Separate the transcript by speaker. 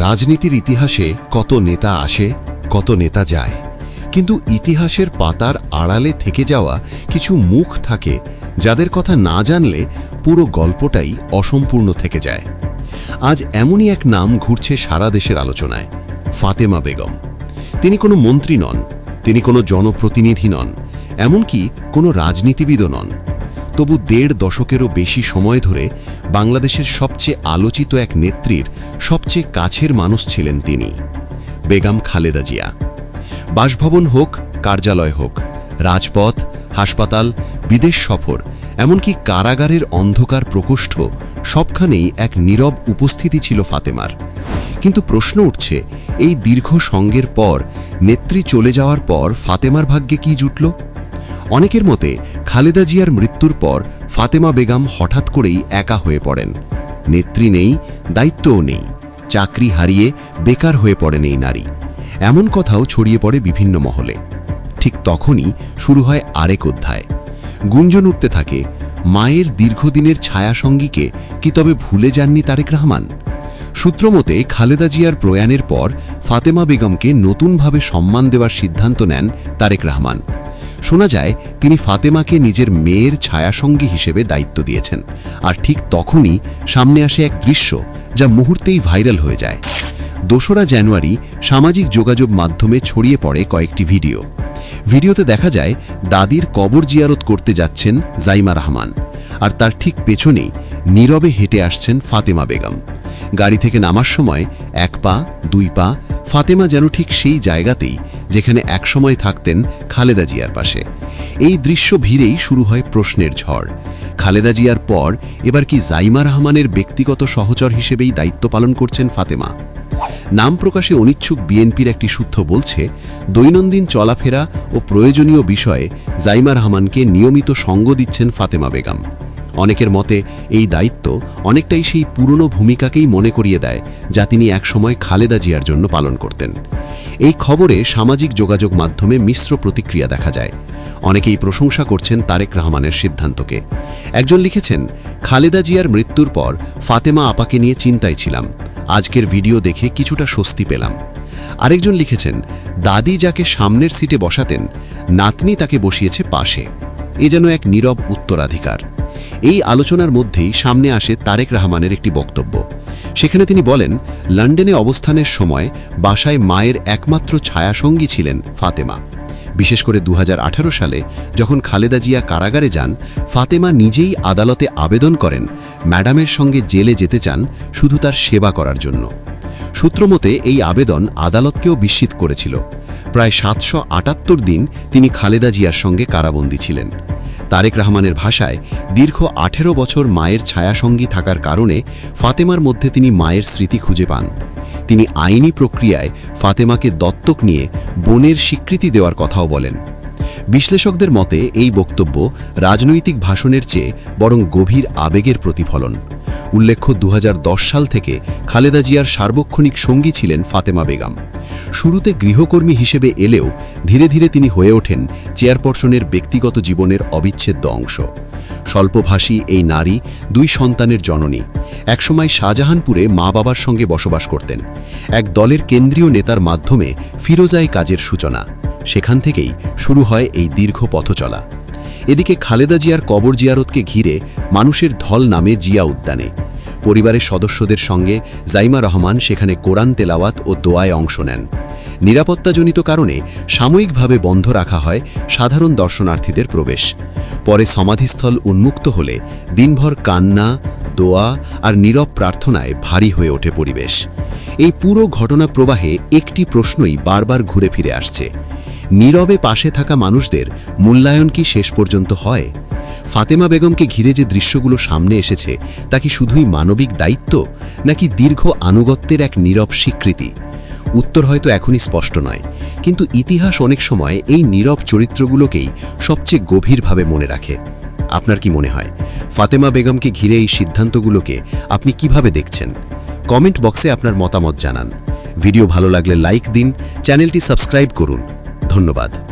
Speaker 1: রাজনীতির ইতিহাসে কত নেতা আসে, কত নেতা যায়। কিন্তু ইতিহাসের পাতার আড়ালে থেকে যাওয়া কিছু মুখ থাকে, যাদের কথা না জানলে পুরো গল্পটাই অসম্পূর্ণ থেকে যায়। আজ এমনই এক নাম ঘুরছে সারা দেশের আলোচনায়, ফাতেমা বেগম। তিনি কোনো মন্ত্রী নন, তিনি কোনো জনপ্রতিনিধি নন, এমনকি কোনো রাজনীতিবিদও নন। তবু দেড় দশকেরও বেশি সময় ধরে বাংলাদেশের সবচেয়ে আলোচিত এক নেত্রীর সবচেয়ে কাছের মানুষ ছিলেন তিনি। বেগম খালেদা জিয়া। বাসভবন হোক, কার্যালয় হোক, রাজপথ, হাসপাতাল, বিদেশ সফর, এমনকি কারাগারের অন্ধকার প্রকোষ্ঠ সবখানেই এক নীরব উপস্থিতি ছিল ফাতেমার। কিন্তু প্রশ্ন উঠছে, এই দীর্ঘ সঙ্গের পর নেত্রী চলে যাওয়ার পর ফাতেমার ভাগ্যে কি জুটল? অনেকের মতে খালেদা জিয়ার মৃত্যুর পর ফাতেমা বেগম হঠাৎ করেই একা হয়ে পড়েন। নেত্রী নেই, দায়িত্বও নেই, চাকরি হারিয়ে বেকার হয়ে পড়েন এই নারী। এমন কথাও ছড়িয়ে পড়ে বিভিন্ন মহলে। ঠিক তখনই শুরু হয় আরেক অধ্যায়। গুঞ্জন উঠতে থাকে, মায়ের দীর্ঘদিনের ছায়াসঙ্গীকে কি তবে ভুলে যাননি তারেক রহমান? সূত্রমতে খালেদা জিয়ার প্রয়াণের পর ফাতেমা বেগমকে নতুনভাবে সম্মান দেওয়ার সিদ্ধান্ত নেন তারেক রহমান। শোনা যায়, তিনি ফাতেমাকে নিজের মেয়ের ছায়াসঙ্গী হিসেবে দায়িত্ব দিয়েছেন। আর ঠিক তখনই সামনে আসে এক দৃশ্য যা মুহূর্তেই ভাইরাল হয়ে যায়। দোসরা জানুয়ারি সামাজিক যোগাযোগ মাধ্যমে ছড়িয়ে পড়ে কয়েকটি ভিডিও। ভিডিওতে দেখা যায়, দাদির কবর জিয়ারত করতে যাচ্ছেন জাইমা রহমান। আর তার ঠিক পেছনেই নীরবে হেঁটে আসছেন ফাতেমা বেগম। গাড়ি থেকে নামার সময় এক পা, দুই পা ফাতেমা যেন ঠিক সেই জায়গাতেই যেখানে একসময় থাকতেন খালেদা জিয়ার পাশে। এই দৃশ্য ভিড়েই শুরু হয় প্রশ্নের ঝড়। খালেদা জিয়ার পর এবার কি জাইমা রহমানের ব্যক্তিগত সহচর হিসেবেই দায়িত্ব পালন করছেন ফাতেমা? নাম প্রকাশে অনিচ্ছুক বিএনপির একটি সূত্র বলছে, দৈনন্দিন চলাফেরা ও প্রয়োজনীয় বিষয়ে জাইমা রহমানকে নিয়মিত সঙ্গ দিচ্ছেন ফাতেমা বেগম। অনেকের মতে এই দায়িত্ব অনেকটাই সেই পুরনো ভূমিকাকেই মনে করিয়ে দেয়, যা তিনি একসময় খালেদা জিয়ার জন্য পালন করতেন। এই খবরে সামাজিক যোগাযোগ মাধ্যমে মিশ্র প্রতিক্রিয়া দেখা যায়। অনেকেই প্রশংসা করছেন তারেক রহমানের সিদ্ধান্তকে। একজন লিখেছেন, খালেদা জিয়ার মৃত্যুর পর ফাতেমা আপাকে নিয়ে চিন্তায় ছিলাম। আজকের ভিডিও দেখে কিছুটা স্বস্তি পেলাম। আরেকজন লিখেছেন, দাদি যাকে সামনের সিটে বসাতেন, নাতনি তাকে বসিয়েছে পাশে। এ যেন এক নীরব উত্তরাধিকার। এই আলোচনার মধ্যেই সামনে আসে তারেক রহমানের একটি বক্তব্য। সেখানে তিনি বলেন, লন্ডনে অবস্থানের সময় বাসায় মায়ের একমাত্র ছায়াসঙ্গী ছিলেন ফাতেমা। বিশেষ করে দু হাজার আঠারো সালে যখন খালেদা জিয়া কারাগারে যান, ফাতেমা নিজেই আদালতে আবেদন করেন, ম্যাডামের সঙ্গে জেলে যেতে চান শুধু তার সেবা করার জন্য। সূত্রমতে এই আবেদন আদালতকেও বিস্মিত করেছিল। প্রায় সাতশো আটাত্তর দিন তিনি খালেদা জিয়ার সঙ্গে কারাবন্দী ছিলেন। তারেক রহমানের ভাষায় দীর্ঘ আঠেরো বছর মায়ের ছায়াসঙ্গী থাকার কারণে ফাতেমার মধ্যে তিনি মায়ের স্মৃতি খুঁজে পান। তিনি আইনি প্রক্রিয়ায় ফাতেমাকে দত্তক নিয়ে বোনের স্বীকৃতি দেওয়ার কথাও বলেন। বিশ্লেষকদের মতে, এই বক্তব্য রাজনৈতিক ভাষণের চেয়ে বরং গভীর আবেগের প্রতিফলন। উল্লেখ্য দু হাজার দশ সাল থেকে খালেদা জিয়ার সার্বক্ষণিক সঙ্গী ছিলেন ফাতেমা বেগম। শুরুতে গৃহকর্মী হিসেবে এলেও ধীরে ধীরে তিনি হয়ে ওঠেন চেয়ারপারসনের ব্যক্তিগত জীবনের অবিচ্ছেদ্য অংশ। স্বল্পভাষী এই নারী দুই সন্তানের জননী। একসময় শাহজাহানপুরে মা বাবার সঙ্গে বসবাস করতেন। এক দলের কেন্দ্রীয় নেতার মাধ্যমে ফিরোজাই কাজের সূচনা। সেখান থেকেই শুরু হয় এই দীর্ঘ পথচলা। এদিকে খালেদা জিয়ার কবর জিয়ারতকে ঘিরে মানুষের ঢল নামে জিয়া উদ্যানে। পরিবারের সদস্যদের সঙ্গে জাইমা রহমান সেখানে কোরআন তেলাওয়াত ও দোয়ায় অংশ নেন। নিরাপত্তাজনিত কারণে সাময়িকভাবে বন্ধ রাখা হয় সাধারণ দর্শনার্থীদের প্রবেশ। পরে সমাধিস্থল উন্মুক্ত হলে দিনভর কান্না দোয়া আর নীরব প্রার্থনায় ভারী হয়ে ওঠে পরিবেশ। এই পুরো ঘটনা প্রবাহে একটি প্রশ্নই বারবার ঘুরে ফিরে আসছে। নীরবে পাশে থাকা মানুষদের মূল্যায়ন কি শেষ পর্যন্ত হয়? ফাতেমা বেগমকে ঘিরে যে দৃশ্যগুলো সামনে এসেছে, তা কি শুধুই মানবিক দায়িত্ব, নাকি দীর্ঘ আনুগত্যের এক নীরব স্বীকৃতি? উত্তর হয়তো এখনই স্পষ্ট নয়, কিন্তু ইতিহাস অনেক সময় এই নীরব চরিত্রগুলোকেই সবচেয়ে গভীরভাবে মনে রাখে। আপনার কি মনে হয়? ফাতেমা বেগমকে ঘিরে এই সিদ্ধান্তগুলোকে আপনি কীভাবে দেখছেন? কমেন্ট বক্সে আপনার মতামত জানান। ভিডিও ভালো লাগলে লাইক দিন, চ্যানেলটি সাবস্ক্রাইব করুন। ধন্যবাদ।